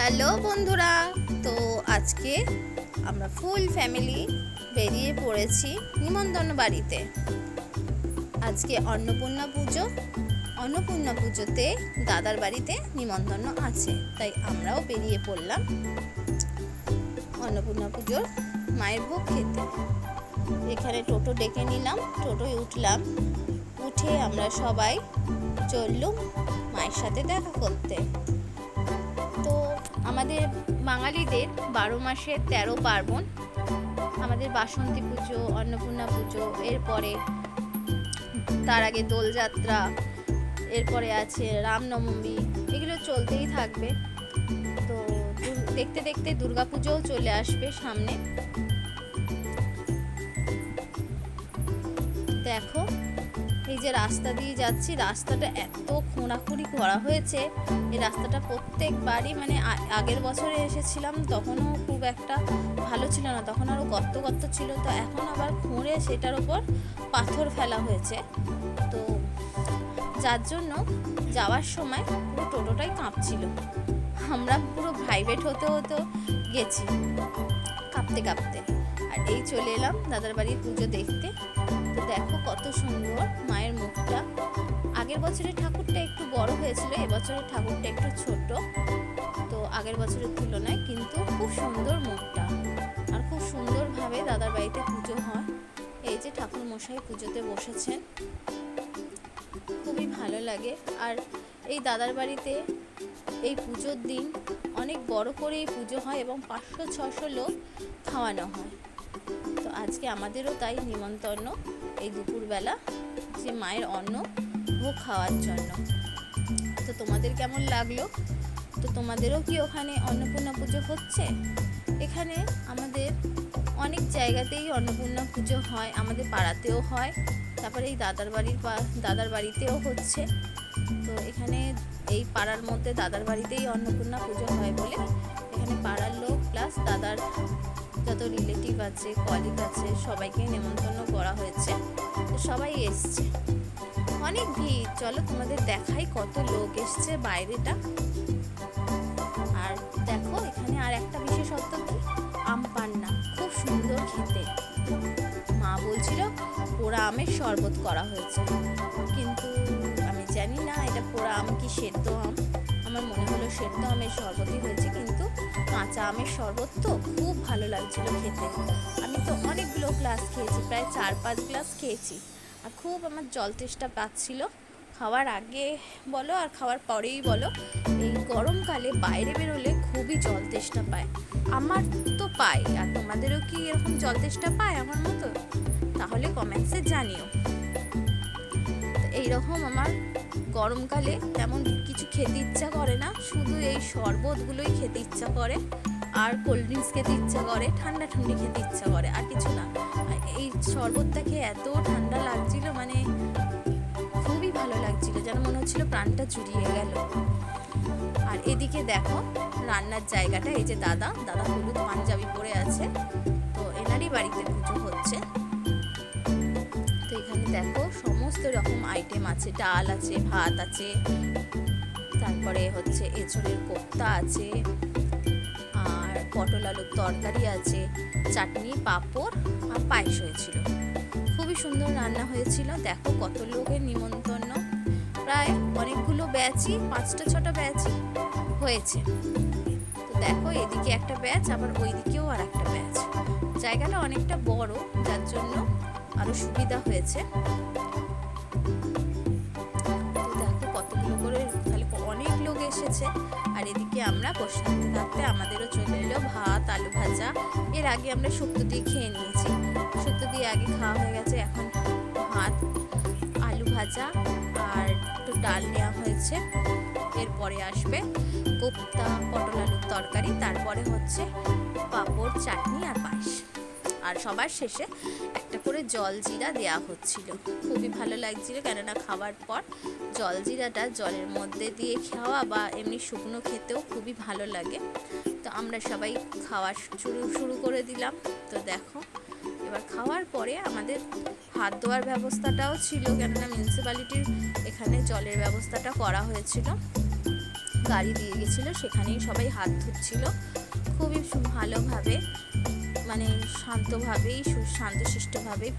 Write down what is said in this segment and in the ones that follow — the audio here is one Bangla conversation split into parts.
হ্যালো বন্ধুরা, তো আজকে আমরা ফুল ফ্যামিলি বেরিয়ে পড়েছি নিমন্ত্রণ বাড়িতে। আজকে অন্নপূর্ণা পুজো, অন্নপূর্ণা পুজোতে দাদার বাড়িতে নিমন্ত্রণ আছে, তাই আমরাও বেরিয়ে পড়লাম অন্নপূর্ণা পুজোর মায়ের ভোগ খেতে। এখানে টোটো ডেকে নিলাম, টোটোয় উঠলাম, উঠে আমরা সবাই চললুম মায়ের সাথে দেখা করতে। তো আমাদের বাঙালিদের বারো মাসে তেরো পার্বণ, আমাদের বাসন্তী পুজো, অন্নপূর্ণা পুজো, এরপরে তার আগে দোলযাত্রা, এরপরে আছে রামনবমী, এগুলো চলতেই থাকবে। তো দেখতে দেখতে দুর্গাপুজোও চলে আসবে সামনে। দেখো এই যে রাস্তা দিয়ে যাচ্ছি, রাস্তাটা এত খোঁড়াখুড়ি করা হয়েছে। এই রাস্তাটা প্রত্যেকবারই মানে আগের বছরে এসেছিলাম, তখনও খুব একটা ভালো ছিল না। তখন আরও গর্ত গর্ত ছিল, তো এখন আবার খুঁড়ে সেটার ওপর পাথর ফেলা হয়েছে। তো যার জন্য যাওয়ার সময় পুরো টোটোটাই কাঁপছিল। আমরা পুরো প্রাইভেট হতে হতে গেছি, কাঁপতে কাঁপতে। আর এই চলে এলাম দাদার বাড়ির পুজো দেখতে। তো সুন্দর মায়ের মুখটা। আগের বছরের ঠাকুরটা একটু বড় হয়েছিল, এবছরের ঠাকুরটা একটু ছোট। তো আগের বছরের তুলনায় কিন্তু খুব সুন্দর মুখটা। আর খুব সুন্দরভাবে দাদার বাড়িতে পুজো হয়। এই যে ঠাকুর মশাই পুজোতে বসেছেন, খুবই ভালো লাগে। আর এই দাদার বাড়িতে এই পুজোর দিন অনেক বড় করে পুজো হয় এবং পাঁচশো, ছশো লোক খাওয়ানো হয়। তো আজকে আমাদেরও তাই নিমন্ত্রণ। এই দুপুরবেলা যে মায়ের অন্ন ভোগ খাওয়ার জন্য। তো তোমাদের কেমন লাগল? তো তোমাদেরও কি ওখানে অন্নপূর্ণা পুজো হচ্ছে? এখানে আমাদের অনেক জায়গাতেই অন্নপূর্ণা পুজো হয়, আমাদের পাড়াতেও হয়, তারপরে এই দাদার বাড়ির দাদার বাড়িতেও হচ্ছে। তো এখানে এই পাড়ার মধ্যে দাদার বাড়িতেই অন্নপূর্ণা পুজো হয় বলে এখানে পাড়ার লোক প্লাস দাদার যত রিলেটিভ আছে কলিগ আছে, সবাইকে নেমন্তন্ন করা হয়েছে। তো সবাই এসছে। অনেক ভিড়। চলো তোমাদের দেখাই কত লোক এসছে বাইরেটা। আর দেখো, এখানে আর একটা বিশেষত্ব কি? আম পান্না। খুব সুন্দর খেতে। মা বলছিল, পোড়া আমের শরবত করা হয়েছে। কিন্তু আমি জানি না, এটা পোড়া আম কি সেদ্ধ আম? আমার মনে হলো সেদ্ধ আমের শরবতই হয়েছে, কিন্তু আমের শরবত তো খুব ভালো লাগছিল খেতে। আমি তো অনেকগুলো গ্লাস খেয়েছি, প্রায় চার পাঁচ গ্লাস খেয়েছি। আর খুব আমার জল তেষ্টা পাচ্ছিল। খাওয়ার আগে বলো আর খাওয়ার পরেই বলো, এই গরমকালে বাইরে বেরোলে খুবই জল তেষ্টা পায়। আমার তো পাই, আর তোমাদেরও কি এরকম জল তেষ্টা পায় আমার মতো? তাহলে কমেন্টসে জানিও। এইরকম আমার গরমকালে তেমন কিছু খেতে ইচ্ছা করে না, শুধু এই শরবতগুলোই খেতে ইচ্ছা করে। আর কোল্ড ড্রিঙ্কস খেতে ইচ্ছা করে, ঠান্ডা ঠান্ডি খেতে ইচ্ছা করে, আর কিছু না। এই শরবতটা খেয়ে এত ঠান্ডা লাগছিল মানে খুবই ভালো লাগছিল, যেন মনে হচ্ছিল প্রাণটা জুড়িয়ে গেল। আর এদিকে দেখো, রান্নার জায়গাটা, এই যে দাদা দাদা হলুদ পাঞ্জাবি পরে আছে। তো এনারই বাড়িতে পুজো হচ্ছে। তো এখানে দেখো, সমস্ত রকম আইটেম আছে, ডাল আছে, ভাত আছে, তারপরে হচ্ছে এঁচড়ের কোপ্তা আছে পটল আলুর তরকারি আছে, চাটনি, পাঁপড় আর পায়েস হয়েছিল। খুবই সুন্দর রান্না হয়েছিল। দেখো কত লোকের নিমন্ত্রণ। প্রায় অনেকগুলো ব্যাচই, পাঁচটা, ছটা ব্যাচই হয়েছে। তো দেখো এদিকে একটা ব্যাচ, আবার ওইদিকেও আর একটা ব্যাচ। জায়গাটা অনেকটা বড়, যার জন্য আরও সুবিধা হয়েছে। দেখো কতগুলো করে, তাহলে অনেক লোক এসেছে। আর এদিকে আমরা বসে থাকতে থাকতে আমাদেরও চলে এলো ভাত, আলু ভাজা। এর আগে আমরা শুক্তো দিয়ে খেয়ে নিয়েছি। শুক্তো দিয়ে আগে খাওয়া হয়ে গেছে এখন ভাত, আলু ভাজা আর একটু ডাল নেওয়া হয়েছে। এরপরে আসবে কোপ্তা, পটল আলুর তরকারি, তারপরে হচ্ছে পাঁপড়, চাটনি আর পায়েস। আর সবার শেষে একটা করে জল জিরা দেওয়া হচ্ছিল। খুবই ভালো লাগছিল কেননা খাওয়ার পর জল জিরাটা জলের মধ্যে দিয়ে খাওয়া বা এমনি শুকনো খেতেও খুবই ভালো লাগে। তো আমরা সবাই খাওয়া শুরু শুরু করে দিলাম। তো দেখো, এবার খাওয়ার পরে আমাদের হাত ধোয়ার ব্যবস্থাটাও ছিল কেননা মিউনিসিপ্যালিটির এখানে জলের ব্যবস্থাটা করা হয়েছিল। গাড়ি দিয়ে গেছিল, সেখানেই সবাই হাত ধুচ্ছিল। খুবই ভালোভাবে মানে শান্তভাবেই সু- শান্তশিষ্টভাবে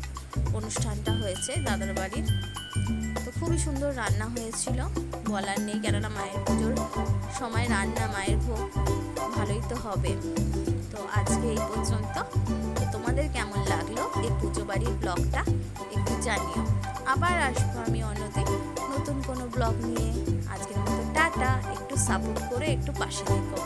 অনুষ্ঠানটা হয়েছে দাদার বাড়ির। তো খুবই সুন্দর রান্না হয়েছিল। বলার নেই কেননা মায়ের পুজোর সময় রান্না, মায়ের ভোগ ভালোই তো হবে। তো আজকে এই পর্যন্ত। তো তোমাদের কেমন লাগল এই পুজো বাড়ির ব্লগটা একটু জানিও। আবার আসব আমি অন্যদিন নতুন কোনো ব্লগ নিয়ে। আজকের মতো টাটা। একটু সাপোর্ট করে একটু পাশে থেকো।